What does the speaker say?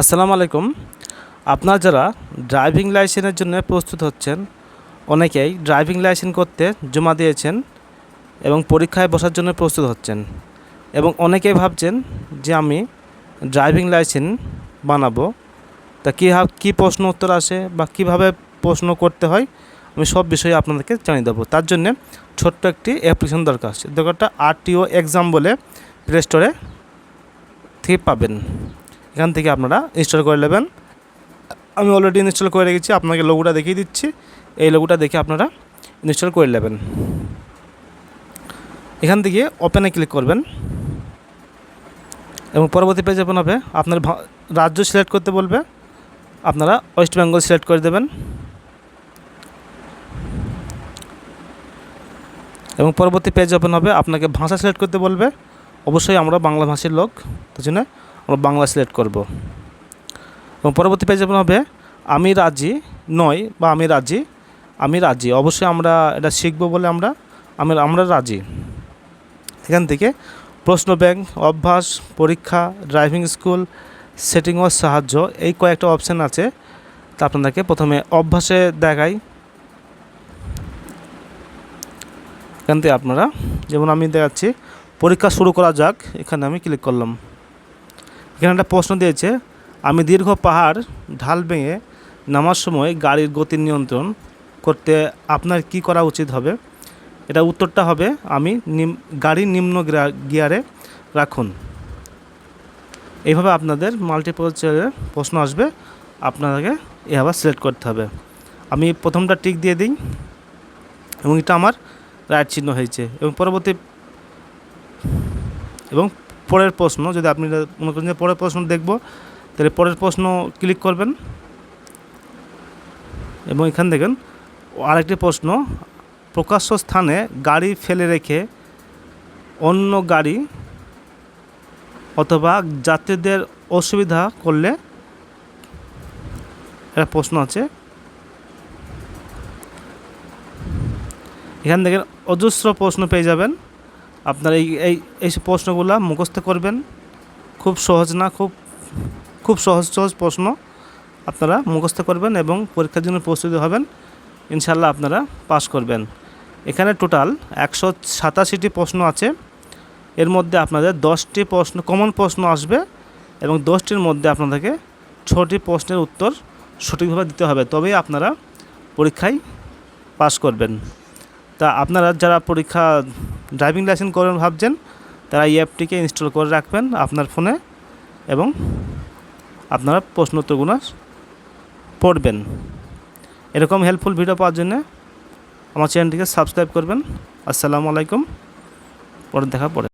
আসসালামু আলাইকুম। আপনারা যারা ড্রাইভিং লাইসেন্সের জন্য প্রস্তুত হচ্ছেন, অনেকেই ড্রাইভিং লাইসেন্স করতে জমা দিয়েছেন এবং পরীক্ষায় বসার জন্য প্রস্তুত হচ্ছেন এবং অনেকেই ভাবছেন যে আমি ড্রাইভিং লাইসেন্স বানাবো। তা কী কী প্রশ্ন উত্তর আসে বা কীভাবে প্রশ্ন করতে হয়, আমি সব বিষয়ে আপনাদেরকে জানিয়ে দেবো। তার জন্যে ছোট্ট একটি অ্যাপ্লিকেশন দরকার আছে। দরকারটা আরটিও এক্সাম বলে প্লে স্টোরে থেকে পাবেন। এখান থেকে আপনারা ইনস্টল করে নেবেন। আমি অলরেডি ইনস্টল করে রেখেছি, আপনাকে লোগোটা দেখিয়ে দিচ্ছি। এই লোগোটা দেখে আপনারা ইনস্টল করে নেবেন। এখান থেকে ওপেনে ক্লিক করবেন। এবং পরবর্তী পেজ ওপেন হবে, আপনার রাজ্য সিলেক্ট করতে বলবে, আপনারা ওয়েস্ট বেঙ্গল সিলেক্ট করে দেবেন। এবং পরবর্তী পেজ ওপেন হবে, আপনাকে ভাষা সিলেক্ট করতে বলবে। অবশ্যই আমরা বাংলা ভাষীর লোক তার জন্য আমরা বাংলা সিলেক্ট করব। এবং পরবর্তী পেজ হবে, আমি রাজি নয় বা আমি রাজি আমি রাজি। অবশ্যই আমরা এটা শিখব বলে আমরা আমি আমরা রাজি। এখান থেকে প্রশ্ন ব্যাংক অভ্যাস, পরীক্ষা ড্রাইভিং স্কুল সেটিং ও সাহায্য, এই কয়েকটা অপশান আছে। তা আপনাদেরকে প্রথমে অভ্যাসে দেখাই। এখান থেকে আপনারা, যেমন আমি দেখাচ্ছি, পরীক্ষা শুরু করা যাক। এখানে আমি ক্লিক করলাম। এখানে একটা প্রশ্ন দিয়েছে, আমি দীর্ঘ পাহাড়, ঢাল ভেঙে নামার সময় গাড়ির গতি নিয়ন্ত্রণ করতে আপনার কি করা উচিত হবে? এটা উত্তরটা হবে, আমি নিম গাড়ি নিম্ন গিয়ারে রাখুন। এইভাবে আপনাদের মাল্টিপল প্রশ্ন আসবে আপনাদেরকে এভাবে সিলেক্ট করতে হবে। আমি প্রথমটা টিক দিয়ে দিই, এবং এটা আমার রাইট চিহ্ন হয়েছে, এবং পরবর্তী, এবং পরের প্রশ্ন, যদি আপনি মনে করেন যে পরের প্রশ্ন দেখব, তাহলে পরের প্রশ্ন ক্লিক করবেন। এবং এখান দেখেন আরেকটি প্রশ্ন, প্রকাশ্য স্থানে গাড়ি ফেলে রেখে অন্য গাড়ি অথবা যাত্রীদের অসুবিধা করলে একটা প্রশ্ন আছে। এখান থেকে অজস্র প্রশ্ন পেয়ে যাবেন। আপনার এই এই এই সব প্রশ্নগুলো মুখস্থ করবেন। খুব সহজ না, খুব খুব সহজ সহজ প্রশ্ন আপনারা মুখস্থ করবেন এবং পরীক্ষার জন্য প্রস্তুতি হবেন। ইনশাল্লাহ আপনারা পাস করবেন। এখানে টোটাল একশো সাতাশিটি প্রশ্ন আছে। এর মধ্যে আপনাদের দশটি প্রশ্ন, কমন প্রশ্ন আসবে এবং দশটির মধ্যে আপনাদেরকে ছটি প্রশ্নের উত্তর সঠিকভাবে দিতে হবে। তবেই আপনারা পরীক্ষায় পাস করবেন। তা আপনারা যারা পরীক্ষা ড্রাইভিং লাইসেন্স করবেন ভাবছেন, তারা এই অ্যাপটিকে ইনস্টল করে রাখবেন আপনার ফোনে এবং আপনারা প্রশ্ন উত্তরগুলো পড়বেন। এরকম হেল্পফুল ভিডিও পাওয়ার জন্য আমার চ্যানেলটিকে সাবস্ক্রাইব করবেন। আসসালামু আলাইকুম। পরে দেখা, পরে।